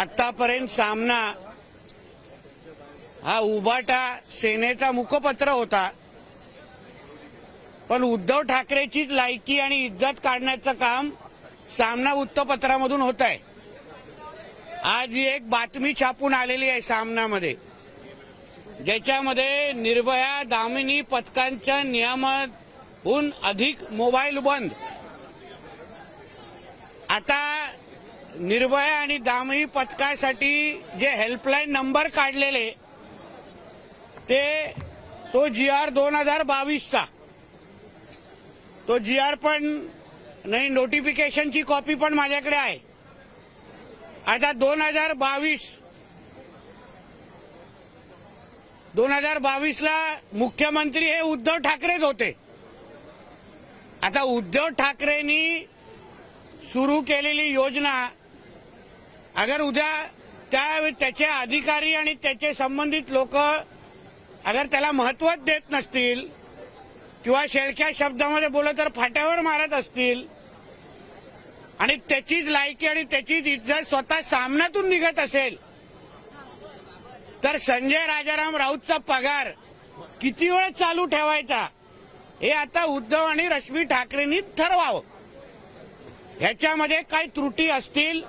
आतापर्यंत सामना हा उभाटा सेनेचा मुखपत्र होता. पण उद्धव ठाकरेचीच लायकी आणि इज्जत काढण्याचं काम सामना वृत्तपत्रामधून होत आहे आज ही एक बातमी छापून आलेली आहे सामनामध्ये. ज्याच्यामध्ये निर्भया दामिनी पथकांच्या नियमाहून अधिक मोबाईल बंद. आता निर्भया आणि दामही पथकासाठी जे हेल्पलाईन नंबर काढलेले ते तो जी आर दोन हजार बावीसचा. तो जी आर पण नाही नोटिफिकेशनची कॉपी पण माझ्याकडे आहे. आता दोन हजार बावीस दोन हजार बावीसला मुख्यमंत्री हे उद्धव ठाकरेच होते. आता उद्धव ठाकरेंनी सुरू केलेली योजना अगर उद्या त्या त्याचे अधिकारी आणि त्याचे संबंधित लोक अगर त्याला महत्वच देत नसतील किंवा शेळक्या शब्दामध्ये बोलत तर फाट्यावर मारत असतील आणि त्याचीच लायकी आणि त्याचीच इज्जत स्वतः सामन्यातून निघत असेल तर संजय राजाराम राऊतचा पगार किती वेळ चालू ठेवायचा हे आता उद्धव आणि रश्मी ठाकरेंनी ठरवावं. ह्याच्यामध्ये काही त्रुटी असतील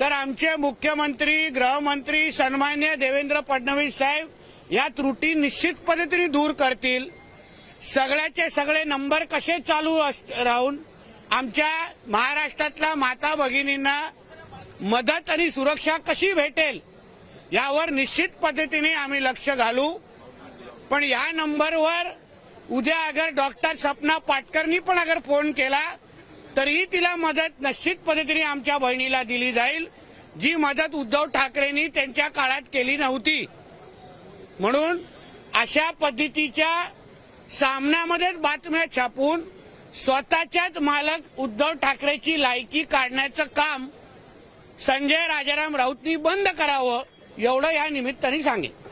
तर आमचे मुख्यमंत्री गृहमंत्री सन्मान्य देवेंद्र फडणवीस साहेब या त्रुटी निश्चित पद्धतीने दूर करतील. सगळ्याचे सगळे नंबर कसे चालू अस- राहून आमच्या महाराष्ट्रातल्या माता भगिनींना मदत आणि सुरक्षा कशी भेटेल यावर निश्चित पद्धतीने आम्ही लक्ष घालू. पण या नंबरवर उद्या अगर डॉक्टर सपना पाटकरनी पण अगर फोन केला तरीही तिला मदत निश्चित पद्धतीने आमच्या बहिणीला दिली जाईल जी मदत उद्धव ठाकरेंनी त्यांच्या काळात केली नव्हती. म्हणून अशा पद्धतीच्या सामन्यामध्येच बातम्या छापून स्वतःच्याच मालक उद्धव ठाकरेची लायकी काढण्याचं काम संजय राजाराम राऊतनी बंद करावं एवढं या निमित्ताने सांगेल